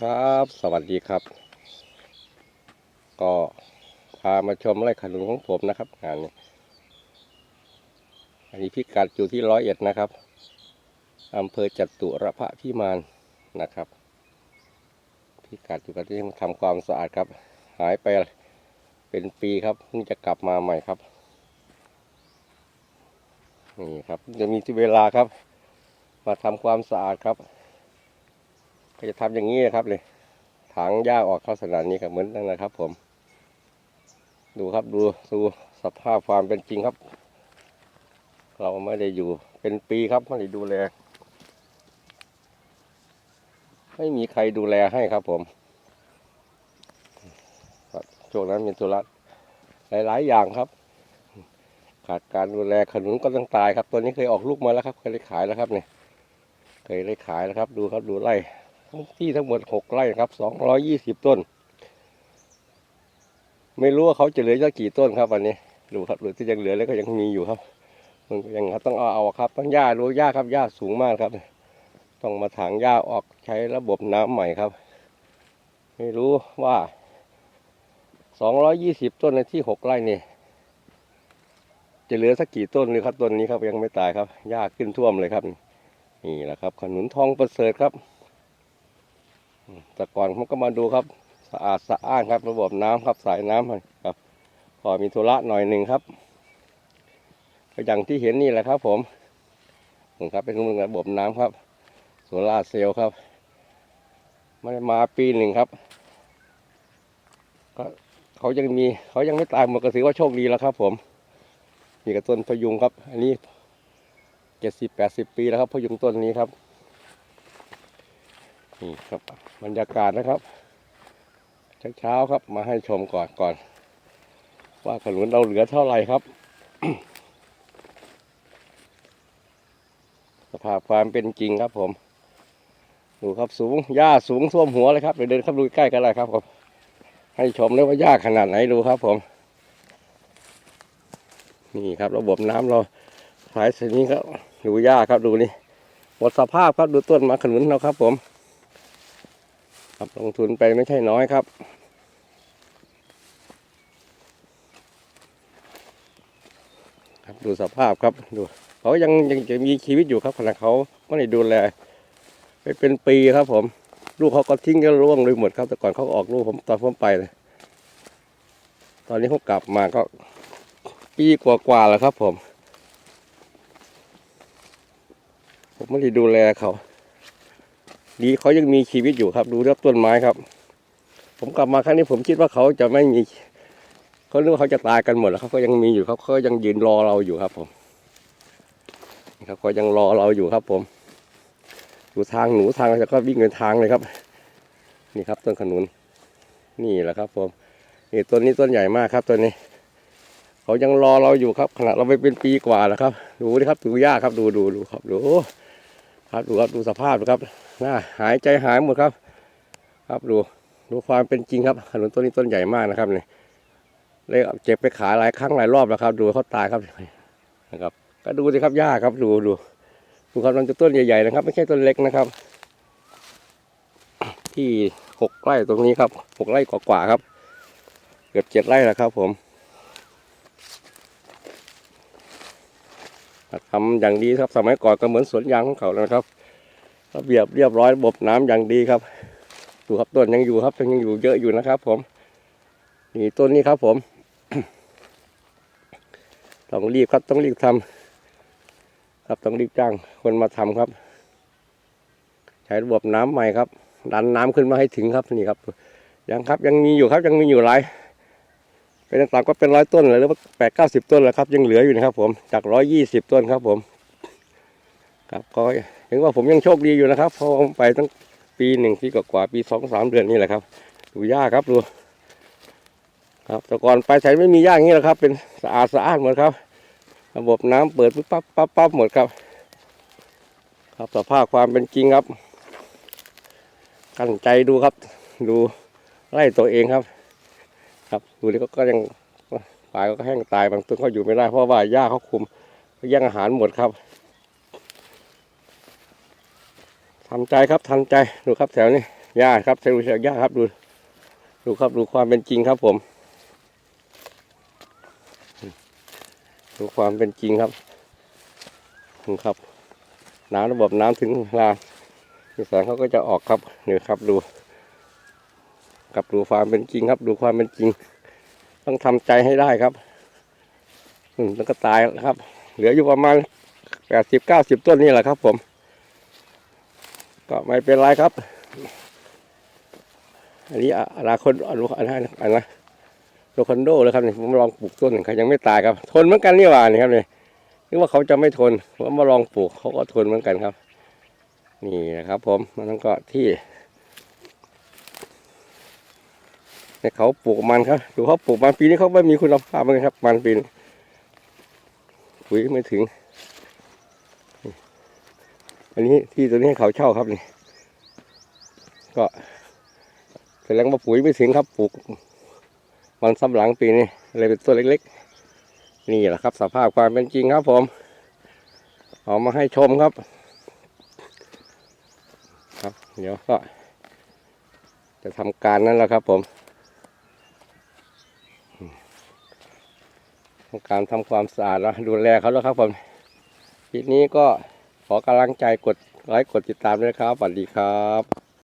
ครับสวัสดีครับ ก็พามาชมไร่ขนุนของผมนะครับงานนี้อันนี้พิกัดอยู่ที่ร้อยเอ็ดนะครับอำเภอจตุรพระพิมานนะครับ พิกัดอยู่กับที่ทำความสะอาดครับ หายไปเป็นปีครับเพิ่งจะกลับมาใหม่ครับนี่ครับจะมีที่เวลาครับ มาทำความสะอาดครับ ก็จะทำอย่างนี้นะครับเลยถางหญ้าออกเข้าสนามนี้ครับเหมือนนั่นนะครับ ผม ดูครับดูดูสภาพความเป็นจริงครับ เราไม่ได้อยู่เป็นปีครับไม่ได้ดูแล ไม่มีใครดูแลให้ครับผมช่วงนั้นมีธุระหลาย ๆ อย่างครับ ขาดการดูแลขนุนก็ต้องตายครับตัวนี้เคยออกลูกมาแล้วครับ เคยได้ขายแล้วครับเนี่ยเคยได้ขายแล้วครับ ดูครับดูไร่ ที่ทั้งหมดหกไร่ครับสองร้อยยี่สิบต้น ไม่รู้ว่าเขาจะเหลือสักกี่ต้นครับวันนี้ดูครับหรือที่ยังเหลือแล้วก็ยังมีอยู่ครับมันก็ยังต้องเอาเอาครับต้องหญ้าดูหญ้าครับหญ้าสูงมากครับ ต้องมาถางหญ้าออกใช้ระบบน้ำใหม่ครับ ไม่รู้ว่าสองร้อยี่สิบต้นในที่หกไร่นี่จะเหลือสักกี่ต้นเลยครับต้นนี้ครับยังไม่ตายครับหญ้าขึ้นท่วมเลยครับ นี่แหละครับ ขนุนทองประเสริฐครับ แต่ก่อนผมก็มาดูครับ สะอาดสะอ้านครับ ระบบน้ำครับสายน้ำครับพอมีธุระหน่อยหนึ่งครับก็อย่างที่เห็นนี่แหละครับ ผมผมครับเป็นระบบน้ำครับโซล่าเซลล์ครับไม่ได้มาปีหนึ่งครับก็เขายังมีเขายังไม่ตายหมดก็ถือว่าโชคดีแล้วครับ ผมมีกระต้นพยุงครับ อันนี้เจ็ดสิบแปดสิบปีแล้วครับพยุงต้นนี้ครับ นี่ครับบรรยากาศนะครับเช้าๆครับมาให้ชมก่อนก่อน ว่าขนุนเราเหลือเท่าไหร่ครับ สภาพความเป็นจริงครับผม ดูครับสูงหญ้าสูงท่วมหัวเลยครับเดี๋ยวเดินเข้าดูใกล้กันเลยครับผมให้ชมเลยว่าหญ้าขนาดไหนดูครับผม นี่ครับระบบน้ำเราสายสีนี้ครับดูหญ้าครับดูนี่หมดสภาพครับดูต้นมะขนุนเราครับผม ครับลงทุนไปไม่ใช่น้อยครับ ครับดูสภาพครับดูเขายังยังจะมีชีวิตอยู่ครับขณะเขาไม่ได้ดูแลไปเป็นปีครับ ผม ลูกเขาก็ทิ้งกันร่วงเลยหมดครับ แต่ก่อนเขาออกลูกผมตอนผมไปเลยตอนนี้เขากลับมาก็ปีกว่าๆแล้วครับ ผม ผมไม่ได้ดูแลเขา ดีเขายังมีชีวิตอยู่ครับ ดูเรื่องต้นไม้ครับ ผมกลับมาครั้งนี้ผมคิดว่าเขาจะไม่มีเขาเรื่องว่าเขาจะตายกันหมดแล้วเขาก็ยังมีอยู่ครับเขายังยืนรอเราอยู่ครับ ผมนี่ครับเขายังรอเราอยู่ครับ ผมดูทางหนูทางแล้วก็วิ่งเป็นทางเลยครับ นี่ครับต้นขนุน นี่แหละครับ ผมนี่ต้นนี้ต้นใหญ่มากครับต้นนี้เขายังรอเราอยู่ครับขนาดเราไปเป็นปีกว่าแล้วครับ ดูดิครับดูหญ้าครับดูดูดูครับดูครับดูครับดูสภาพครับ น่าหายใจหายหมดครับ ครับดูดูความเป็นจริงครับขนุนต้นนี้ต้นใหญ่มากนะครับเนี่ยเลยเจ็บไปขายหลายครั้งหลายรอบแล้วครับ ดูเขาตายครับนะครับ ก็ดูสิครับหญ้าครับดูดูดูครับมันจะต้นใหญ่ๆนะครับ ไม่ใช่ต้นเล็กนะครับ ที่หกไร่ตรงนี้ครับหกไร่กว่าๆครับ เกือบเจ็ดไร่แล้วครับ ผมทำอย่างดีครับ สมัยก่อนก็เหมือนสวนยางของเขาแล้วนะครับ ระเบียบเรียบร้อยระบบน้ำอย่างดีครับดูครับต้นยังอยู่ครับยังอยู่เยอะอยู่นะครับผมนี่ต้นนี้ครับผม ต้องรีบครับต้องรีบทำครับต้องรีบจ้างคนมาทำครับ ใช้ระบบน้ำใหม่ครับ ดันน้ำขึ้นมาให้ถึงครับนี่ครับ ยังครับยังมีอยู่ครับยังมีอยู่หลายเป็นต่างก็เป็นร้อยต้นเลยหรือว่าแปดเก้าสิบต้นแล้วครับ ยังเหลืออยู่นะครับผมจากร้อยยี่สิบต้นครับผม ครับก็เห็นว่าผมยังโชคดีอยู่นะครับเพราะผมไปตั้งปีหนึ่งปีกว่าปีสองสามเดือนนี่แหละครับ ดูหญ้าครับดูครับแต่ก่อนไปใช้ไม่มีหญ้าอย่างนี้แหละครับ เป็นสะอาดสะอาดหมดครับ ระบบน้ำเปิดปุ๊บปั๊บปั๊บปั๊บหมดครับ ครับสภาพความเป็นจริงครับตั้งใจดูครับ ดูไล่ตัวเองครับ ครับดูนี่ก็ยังปลายก็แห้งตายบางตัวเขาอยู่ไม่ได้เพราะว่าหญ้าเขาคุมแย่งอาหารหมดครับ ทำใจครับทำใจดูครับแถวนี้หญ้าครับดูจากหญ้าครับดู ดูครับดูความเป็นจริงครับผม ดูความเป็นจริงครับดูครับน้ำระบบน้ำถึงลาที่แสงเขาก็จะออกครับนี่ครับดูกับดูความเป็นจริงครับ ดูความเป็นจริง ต้องทำใจให้ได้ครับอืมแล้วก็ตายแล้วครับ เหลืออยู่ประมาณแปดสิบเก้าสิบต้นนี่แหละครับผม ก็ไม่เป็นไรครับ อันนี้อะอนาคตอนุอันนั้นอันนะโลคันโดเลยครับนี่ผมลองปลูกต้นหนึ่งเขายังไม่ตายครับ ทนเหมือนกันนี่หว่านี่ครับเนี่ยนึกว่าเขาจะไม่ทนผมมาลองปลูกเขาก็ทนเหมือนกันครับ นี่นะครับ ผมมันก็ที่ในเขาปลูกมันครับดูเขาปลูกมันปีนี้เขาไม่มีคุณภาพเหมือนกันครับ มันปีนปุ๋ยไม่ถึง อันนี้ที่ตัวนี้ให้เขาเช่าครับนี่ ก็แสดงว่าปุ๋ยไม่ถึงครับปลูกมันสำหลังปีนี้เลยเป็นต้นเล็กๆ นี่แหละครับ สภาพความเป็นจริงครับ ผมเอามาให้ชมครับ ครับ เดี๋ยวก็ จะทำการนั้นแล้วครับ ผมทำการทำความสะอาดแล้วดูแลเขาแล้วครับผมทีนี้ก็ ขอกำลังใจกดไลค์กดติดตามด้วยครับสวัสดีครับ